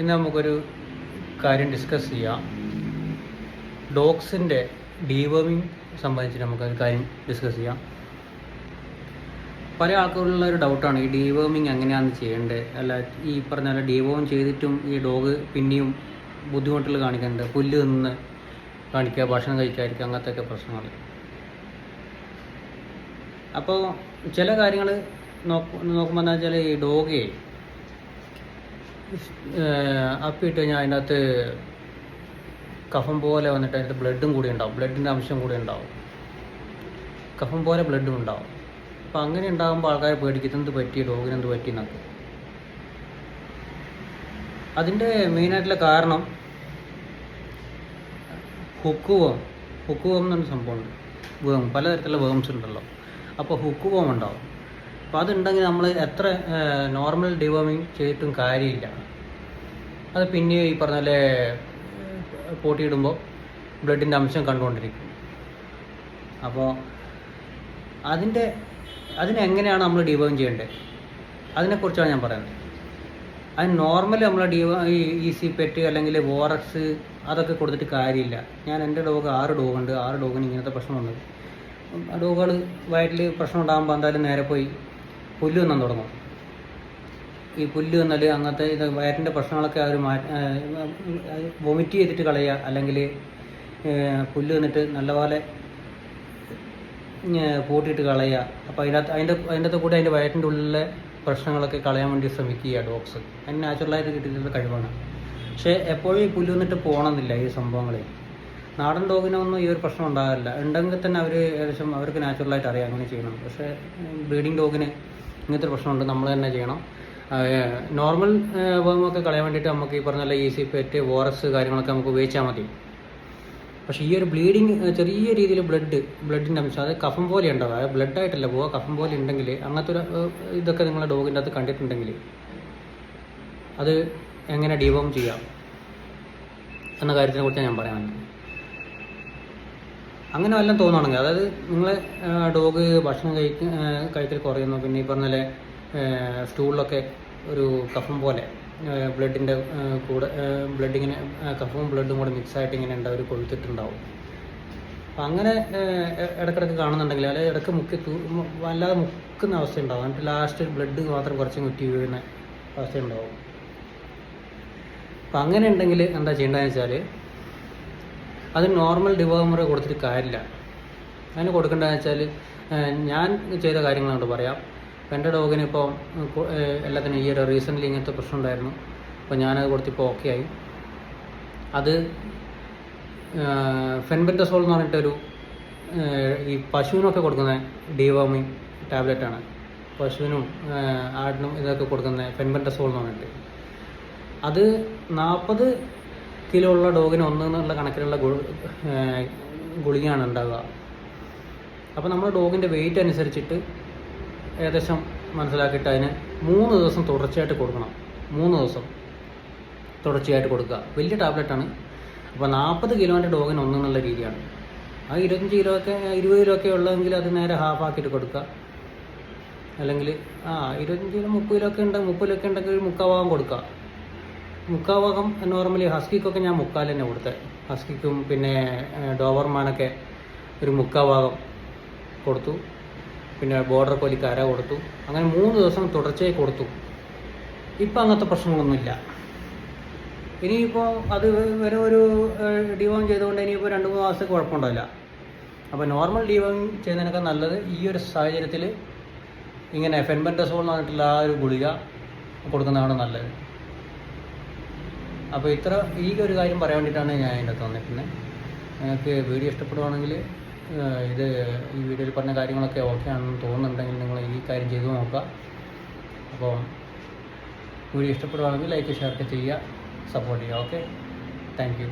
ഇന്ന് നമുക്കൊരു കാര്യം ഡിസ്കസ് ചെയ്യാം. ഡോഗ്സിന്റെ ഡീവോമിങ് സംബന്ധിച്ച് നമുക്കൊരു കാര്യം ഡിസ്കസ് ചെയ്യാം. പല ആൾക്കാരുള്ള ഒരു ഡൗട്ടാണ് ഈ ഡീവോമിങ് എങ്ങനെയാണ് ചെയ്യേണ്ടത്? അല്ല ഈ പറഞ്ഞ പോലെ ഡീവോം ചെയ്തിട്ടും ഈ ഡോഗ് പിന്നെയും ബുദ്ധിമുട്ടുകൾ കാണിക്കുന്നുണ്ട് പുല്ല് നിന്ന് കാണിക്കുക ഭക്ഷണം കഴിക്കാതിരിക്കുക അങ്ങനത്തെ പ്രശ്നങ്ങൾ. അപ്പോൾ ചില കാര്യങ്ങൾ നോക്ക് നോക്കുമ്പോൾ എന്താ വെച്ചാൽ ഈ ഡോഗെ അപ്പിട്ട് കഴിഞ്ഞാൽ അതിനകത്ത് കഫം പോലെ വന്നിട്ട് അതിന്റെ ബ്ലഡും കൂടി ഉണ്ടാവും. ബ്ലഡിന്റെ അംശം കൂടി ഉണ്ടാവും. കഫം പോലെ ബ്ലഡും ഉണ്ടാവും. അപ്പം അങ്ങനെ ഉണ്ടാകുമ്പോൾ ആൾക്കാർ പേടിക്കുന്നത് പറ്റി? ഡോഗിന് എന്ത് പറ്റി? എന്നൊക്കെ. അതിന്റെ മെയിനായിട്ടുള്ള കാരണം ഹുക്കുവം. ഹുക്കുവം എന്നൊരു സംഭവമുണ്ട്. വേം. പലതരത്തിലുള്ള വേംസ് ഉണ്ടല്ലോ. അപ്പോൾ ഹുക്കുവം ഉണ്ടാവും. അപ്പോൾ അതുണ്ടെങ്കിൽ നമ്മൾ എത്ര നോർമൽ ഡിവോമിങ് ചെയ്തിട്ടും കാര്യമില്ല. അത് പിന്നെ ഈ പറഞ്ഞ പോലെ പൊട്ടിയിടുമ്പോൾ ബ്ലഡിന്റെ അംശം കണ്ടുകൊണ്ടിരിക്കും. അപ്പോൾ അതിന്റെ അതിനെങ്ങനെയാണ് നമ്മൾ ഡിവോം ചെയ്യേണ്ടത്? അതിനെക്കുറിച്ചാണ് ഞാൻ പറയുന്നത്. അത് നോർമൽ നമ്മൾ ഡിവോ ഈ ഇ സി പെറ്റ് അല്ലെങ്കിൽ വോറക്സ് അതൊക്കെ കൊടുത്തിട്ട് കാര്യമില്ല. ഞാൻ എന്റെ ഡോഗ് ആറ് ഡോഗ് ഉണ്ട്. ആറ് ഡോഗിന് ഇങ്ങനത്തെ പ്രശ്നം വന്നത് ഡോഗുകൾ വയറ്റിൽ പ്രശ്നം ഉണ്ടാകുമ്പോൾ എന്തായാലും നേരെ പോയി പുല്ല് തിന്നാൻ തുടങ്ങും. ഈ പുല്ല് തിന്നൽ അങ്ങനത്തെ ഇത് വയറ്റിന്റെ പ്രശ്നങ്ങളൊക്കെ അവർ മാറ്റി വൊമിറ്റ് ചെയ്തിട്ട് കളയുക. അല്ലെങ്കിൽ പുല്ല് തിന്നിട്ട് നല്ലപോലെ പൂട്ടിയിട്ട് കളയുക. അപ്പോൾ അതിനകത്ത് അതിന്റെ അതിന്റെ കൂടി അതിന്റെ വയറ്റിന്റെ ഉള്ളിലെ പ്രശ്നങ്ങളൊക്കെ കളയാൻ വേണ്ടി ശ്രമിക്കുക ഡോഗ്സ്. അതിന് നാച്ചുറലായിട്ട് കിട്ടിയിട്ടുള്ള കഴിവാണ്. പക്ഷേ എപ്പോഴും ഈ പുല്ല് വന്നിട്ട് പോകണമെന്നില്ല ഈ സംഭവങ്ങളിൽ നാടൻ ഡോഗിനൊന്നും ഈ ഒരു പ്രശ്നം ഉണ്ടാകില്ല ഉണ്ടെങ്കിൽ തന്നെ അവർ ഏകദേശം അവർക്ക് നാച്ചുറലായിട്ട് അറിയാം അങ്ങനെ ചെയ്യണം. പക്ഷേ ബ്രീഡിംഗ് ഡോഗിന് ഇങ്ങനത്തെ ഒരു പ്രശ്നമുണ്ട് നമ്മൾ തന്നെ ചെയ്യണം. നോർമൽ വേമൊക്കെ കളയാൻ വേണ്ടിയിട്ട് നമുക്ക് ഈ പറഞ്ഞ ഈസി പെറ്റ് വോറസ് കാര്യങ്ങളൊക്കെ നമുക്ക് ഉപയോഗിച്ചാൽ മതി. പക്ഷേ ഈ ഒരു ബ്ലീഡിങ് ചെറിയ രീതിയിൽ ബ്ലഡ് ബ്ലഡിന്റെ അംശം അത് കഫം പോലെ ഉണ്ടാവുക അത് ബ്ലഡ് ആയിട്ടല്ല പോവുക കഫം പോലെ ഉണ്ടെങ്കിൽ അങ്ങനത്തെ ഒരു ഇതൊക്കെ നിങ്ങളുടെ ഡോഗിന്റെ അകത്ത് കണ്ടിട്ടുണ്ടെങ്കിൽ അത് എങ്ങനെ ഡീവോം ചെയ്യാം എന്ന കാര്യത്തിനെ കുറിച്ച് ഞാൻ പറയാൻ വന്നത്. അങ്ങനെ വല്ലതും തോന്നുകയാണെങ്കിൽ അതായത് നിങ്ങൾ ഡോഗ് ഭക്ഷണം കഴിക്ക കഴിക്കൽ കുറയുന്നു. പിന്നെ ഈ പറഞ്ഞ പോലെ സ്റ്റൂളിലൊക്കെ ഒരു കഫം പോലെ ബ്ലഡിന്റെ കൂടെ ബ്ലഡ് ഇങ്ങനെ കഫവും ബ്ലഡും കൂടെ മിക്സ് ആയിട്ട് ഇങ്ങനെ ഉണ്ട് അവർ കൊഴുത്തിട്ടുണ്ടാവും. അപ്പം അങ്ങനെ ഇടക്കിടക്ക് കാണുന്നുണ്ടെങ്കിൽ അല്ലെങ്കിൽ ഇടയ്ക്ക് മുക്കി വല്ലാതെ മുക്കുന്ന അവസ്ഥ ഉണ്ടാവും എന്നിട്ട് ലാസ്റ്റ് ബ്ലഡ് മാത്രം കുറച്ച് മുറ്റി വീഴുന്ന അവസ്ഥ ഉണ്ടാവും അപ്പം അങ്ങനെ ഉണ്ടെങ്കിൽ എന്താ ചെയ്യേണ്ടതെന്ന് വെച്ചാൽ അത് നോർമൽ ഡിവോമർ കൊടുത്തിട്ട് കാര്യമില്ല. അതിന് കൊടുക്കേണ്ടതെന്ന് വെച്ചാൽ ഞാൻ ചെയ്ത കാര്യങ്ങളുണ്ട് പറയാം. എന്റെ ഡോഗിന് ഇപ്പോൾ എല്ലാത്തിനും ഈ ഒരു റീസെന്റ്ലി ഇങ്ങനത്തെ പ്രശ്നം ഉണ്ടായിരുന്നു. അപ്പോൾ ഞാനത് കൊടുത്തിപ്പോൾ ഓക്കെ ആയി. അത് ഫെൻബെൻഡസോൾ എന്ന് പറഞ്ഞിട്ടൊരു ഈ പശുവിനൊക്കെ കൊടുക്കുന്ന ഡിവോമിങ് ടാബ്ലറ്റാണ് പശുവിനും ആടിനും ഇതൊക്കെ കൊടുക്കുന്ന ഫെൻബെൻഡസോൾ എന്ന് പറഞ്ഞിട്ട്. അത് നാൽപ്പത് കിലോ ഉള്ള ഡോഗിന് ഒന്ന് എന്നുള്ള കണക്കിലുള്ള ഗുളികയാണ് ഉണ്ടാവുക. അപ്പോൾ നമ്മൾ ഡോഗിന്റെ വെയിറ്റ് അനുസരിച്ചിട്ട് ഏകദേശം മനസ്സിലാക്കിയിട്ട് അതിന് മൂന്ന് ദിവസം തുടർച്ചയായിട്ട് കൊടുക്കണം. മൂന്ന് ദിവസം തുടർച്ചയായിട്ട് കൊടുക്കുക. വലിയ ടാബ്ലറ്റാണ് അപ്പോൾ നാൽപ്പത് കിലോന്റെ ഡോഗിന് ഒന്ന് എന്നുള്ള രീതിയാണ്. ആ ഇരുപത്തഞ്ച് കിലോ ഒക്കെ ഇരുപത് കിലോ ഒക്കെ ഉള്ളതെങ്കിൽ അത് നേരെ ഹാഫ് ആക്കിയിട്ട് കൊടുക്കുക. അല്ലെങ്കിൽ ആ ഇരുപത്തഞ്ച് കിലോ മുപ്പത് കിലോ ഒക്കെ ഉണ്ടെങ്കിൽ മുപ്പത് കിലോ ഒക്കെ ഉണ്ടെങ്കിൽ ഒരു മുക്കാൽ ഭാഗം കൊടുക്കുക. മുക്കാൽ ഭാഗം നോർമലി ഹസ്കിക്കൊക്കെ ഞാൻ മുക്കാൽ തന്നെ കൊടുത്തത് ഹസ്കിക്കും പിന്നെ ഡോവർമാനൊക്കെ ഒരു മുക്കാൽ ഭാഗം കൊടുത്തു. പിന്നെ ബോർഡർ കോലിക്ക് അര കൊടുത്തു. അങ്ങനെ മൂന്ന് ദിവസം തുടർച്ചയായി കൊടുത്തു. ഇപ്പം അങ്ങനത്തെ പ്രശ്നങ്ങളൊന്നുമില്ല. ഇനിയിപ്പോൾ അത് വരെ ഒരു ഡിവോം ചെയ്തുകൊണ്ട് ഇനിയിപ്പോൾ രണ്ട് മൂന്ന് മാസത്തേക്ക് കുഴപ്പമുണ്ടാവില്ല. അപ്പോൾ നോർമൽ ഡിവോം ചെയ്യുന്നതിനൊക്കെ നല്ലത് ഈ ഒരു സാഹചര്യത്തിൽ ഇങ്ങനെ ഫെൻബൻഡസോൾ എന്ന് പറഞ്ഞിട്ടുള്ള ആ ഒരു ഗുളിക കൊടുക്കുന്നതാണ് നല്ലത്. അപ്പോൾ ഇത്ര ഈ ഒരു കാര്യം പറയാൻ വേണ്ടിയിട്ടാണ് ഞാൻ അതിന്റെ അകത്ത് വന്നിരിക്കുന്നത്. നിങ്ങൾക്ക് വീഡിയോ ഇഷ്ടപ്പെടുവാണെങ്കിൽ ഇത് ഈ വീഡിയോയിൽ പറഞ്ഞ കാര്യങ്ങളൊക്കെ ഓക്കെ ആണെന്ന് തോന്നുന്നുണ്ടെങ്കിൽ നിങ്ങൾ ഈ കാര്യം ചെയ്തു നോക്കുക. അപ്പോൾ വീഡിയോ ഇഷ്ടപ്പെടുവാണെങ്കിൽ ലൈക്ക് ഷെയർ ഒക്കെ ചെയ്യുക. സപ്പോർട്ട് ചെയ്യുക. Okay thank